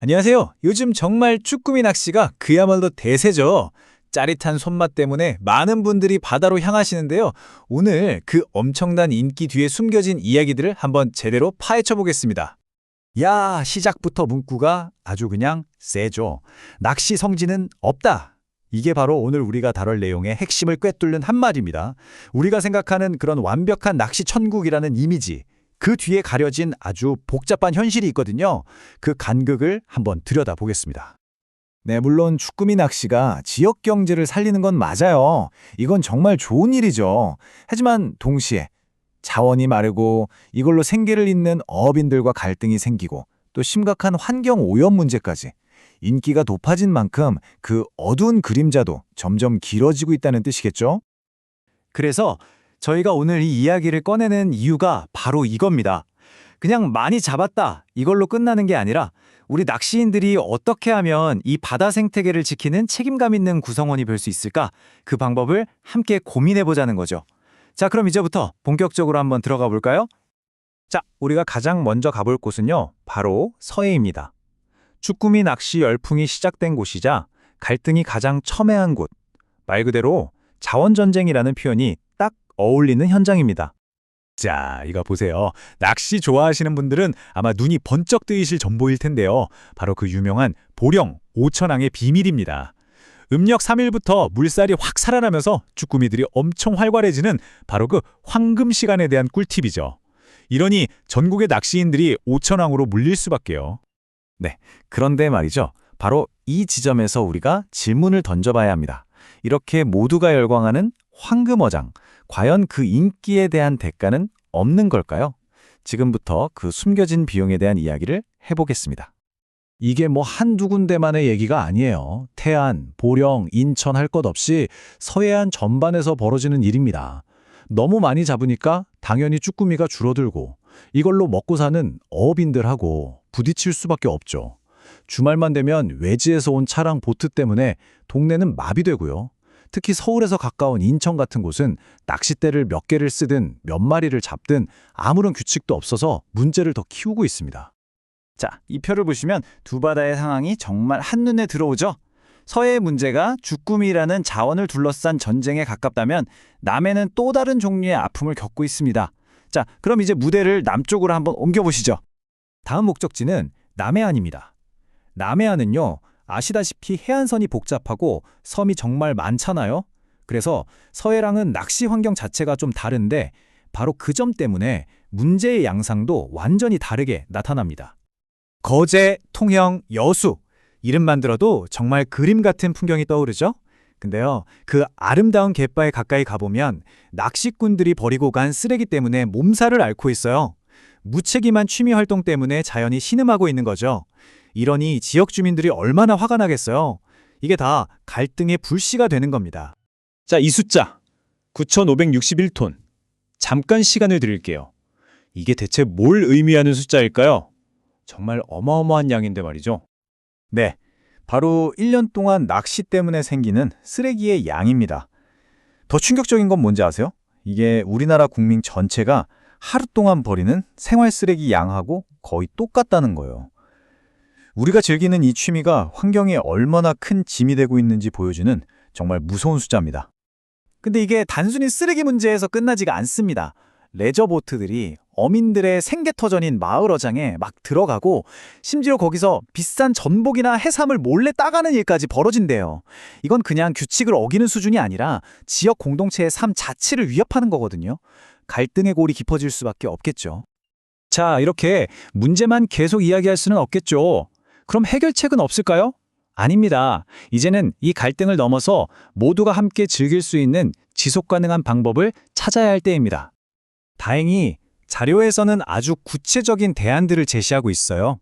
안녕하세요. 요즘 정말 쭈꾸미 낚시가 그야말로 대세죠. 짜릿한 손맛 때문에 많은 분들이 바다로 향하시는데요. 오늘 그 엄청난 인기 뒤에 숨겨진 이야기들을 한번 제대로 파헤쳐 보겠습니다. 야, 시작부터 문구가 아주 그냥 세죠. 낚시 성지는 없다. 이게 바로 오늘 우리가 다룰 내용의 핵심을 꿰뚫는 한마디입니다. 우리가 생각하는 그런 완벽한 낚시 천국이라는 이미지, 그 뒤에 가려진 아주 복잡한 현실이 있거든요. 그 간극을 한번 들여다보겠습니다. 네, 물론 쭈꾸미 낚시가 지역 경제를 살리는 건 맞아요. 이건 정말 좋은 일이죠. 하지만 동시에 자원이 마르고 이걸로 생계를 잇는 어업인들과 갈등이 생기고 또 심각한 환경 오염 문제까지 인기가 높아진 만큼 그 어두운 그림자도 점점 길어지고 있다는 뜻이겠죠? 그래서 저희가 오늘 이 이야기를 꺼내는 이유가 바로 이겁니다. 그냥 많이 잡았다 이걸로 끝나는 게 아니라 우리 낚시인들이 어떻게 하면 이 바다 생태계를 지키는 책임감 있는 구성원이 될 수 있을까? 그 방법을 함께 고민해 보자는 거죠. 자, 그럼 이제부터 본격적으로 한번 들어가 볼까요? 자, 우리가 가장 먼저 가볼 곳은요. 바로 서해입니다. 쭈꾸미 낚시 열풍이 시작된 곳이자 갈등이 가장 첨예한 곳. 말 그대로 자원전쟁이라는 표현이 딱 어울리는 현장입니다. 자, 이거 보세요. 낚시 좋아하시는 분들은 아마 눈이 번쩍 뜨이실 전보일 텐데요. 바로 그 유명한 보령 오천항의 비밀입니다. 음력 3일부터 물살이 확 살아나면서 쭈꾸미들이 엄청 활발해지는 바로 그 황금 시간에 대한 꿀팁이죠. 이러니 전국의 낚시인들이 오천항으로 물릴 수밖에요. 그런데 말이죠. 바로 이 지점에서 우리가 질문을 던져봐야 합니다. 이렇게 모두가 열광하는 황금어장, 과연 그 인기에 대한 대가는 없는 걸까요? 지금부터 그 숨겨진 비용에 대한 이야기를 해보겠습니다. 이게 뭐 한두 군데만의 얘기가 아니에요. 태안, 보령, 인천 할 것 없이 서해안 전반에서 벌어지는 일입니다. 너무 많이 잡으니까 당연히 쭈꾸미가 줄어들고 이걸로 먹고 사는 어업인들하고 부딪힐 수밖에 없죠. 주말만 되면 외지에서 온 차랑 보트 때문에 동네는 마비되고요. 특히 서울에서 가까운 인천 같은 곳은 낚싯대를 몇 개를 쓰든 몇 마리를 잡든 아무런 규칙도 없어서 문제를 더 키우고 있습니다. 자, 이 표를 보시면 두 바다의 상황이 정말 한눈에 들어오죠? 서해의 문제가 주꾸미라는 자원을 둘러싼 전쟁에 가깝다면 남해는 또 다른 종류의 아픔을 겪고 있습니다. 자, 그럼 이제 무대를 남쪽으로 한번 옮겨보시죠. 다음 목적지는 남해안입니다. 남해안은요, 아시다시피 해안선이 복잡하고 섬이 정말 많잖아요. 그래서 서해랑은 낚시 환경 자체가 좀 다른데 바로 그 점 때문에 문제의 양상도 완전히 다르게 나타납니다. 거제, 통영, 여수 이름만 들어도 정말 그림 같은 풍경이 떠오르죠? 근데요, 그 아름다운 갯바에 가까이 가보면 낚시꾼들이 버리고 간 쓰레기 때문에 몸살을 앓고 있어요. 무책임한 취미 활동 때문에 자연이 신음하고 있는 거죠. 이러니 지역 주민들이 얼마나 화가 나겠어요. 이게 다 갈등의 불씨가 되는 겁니다. 자, 이 숫자 9,561톤. 잠깐 시간을 드릴게요. 이게 대체 뭘 의미하는 숫자일까요? 정말 어마어마한 양인데 말이죠. 네, 바로 1년 동안 낚시 때문에 생기는 쓰레기의 양입니다. 더 충격적인 건 뭔지 아세요? 이게 우리나라 국민 전체가 하루 동안 버리는 생활 쓰레기 양하고 거의 똑같다는 거예요. 우리가 즐기는 이 취미가 환경에 얼마나 큰 짐이 되고 있는지 보여주는 정말 무서운 숫자입니다. 근데 이게 단순히 쓰레기 문제에서 끝나지가 않습니다. 레저보트들이 어민들의 생계터전인 마을어장에 막 들어가고 심지어 거기서 비싼 전복이나 해삼을 몰래 따가는 일까지 벌어진대요. 이건 그냥 규칙을 어기는 수준이 아니라 지역 공동체의 삶 자체를 위협하는 거거든요. 갈등의 골이 깊어질 수밖에 없겠죠. 자, 이렇게 문제만 계속 이야기할 수는 없겠죠. 그럼 해결책은 없을까요? 아닙니다. 이제는 이 갈등을 넘어서 모두가 함께 즐길 수 있는 지속 가능한 방법을 찾아야 할 때입니다. 다행히 자료에서는 아주 구체적인 대안들을 제시하고 있어요.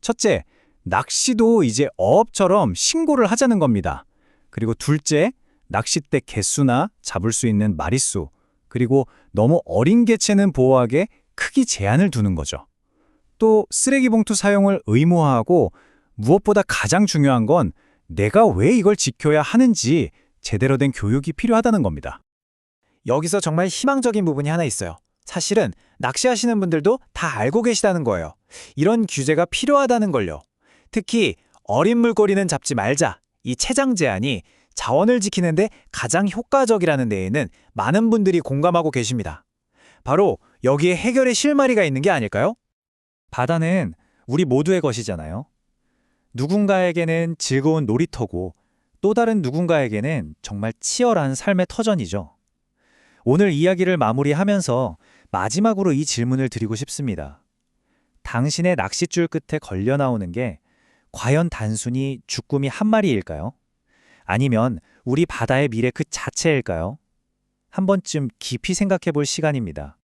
첫째, 낚시도 이제 어업처럼 신고를 하자는 겁니다. 그리고 둘째, 낚싯대 개수나 잡을 수 있는 마리수, 그리고 너무 어린 개체는 보호하게 크기 제한을 두는 거죠. 또 쓰레기 봉투 사용을 의무화하고 무엇보다 가장 중요한 건 내가 왜 이걸 지켜야 하는지 제대로 된 교육이 필요하다는 겁니다. 여기서 정말 희망적인 부분이 하나 있어요. 사실은 낚시하시는 분들도 다 알고 계시다는 거예요. 이런 규제가 필요하다는 걸요. 특히 어린 물고리는 잡지 말자. 이 체장 제안이 자원을 지키는데 가장 효과적이라는 데에는 많은 분들이 공감하고 계십니다. 바로 여기에 해결의 실마리가 있는 게 아닐까요? 바다는 우리 모두의 것이잖아요. 누군가에게는 즐거운 놀이터고 또 다른 누군가에게는 정말 치열한 삶의 터전이죠. 오늘 이야기를 마무리하면서 마지막으로 이 질문을 드리고 싶습니다. 당신의 낚싯줄 끝에 걸려 나오는 게 과연 단순히 주꾸미 한 마리일까요? 아니면 우리 바다의 미래 그 자체일까요? 한 번쯤 깊이 생각해 볼 시간입니다.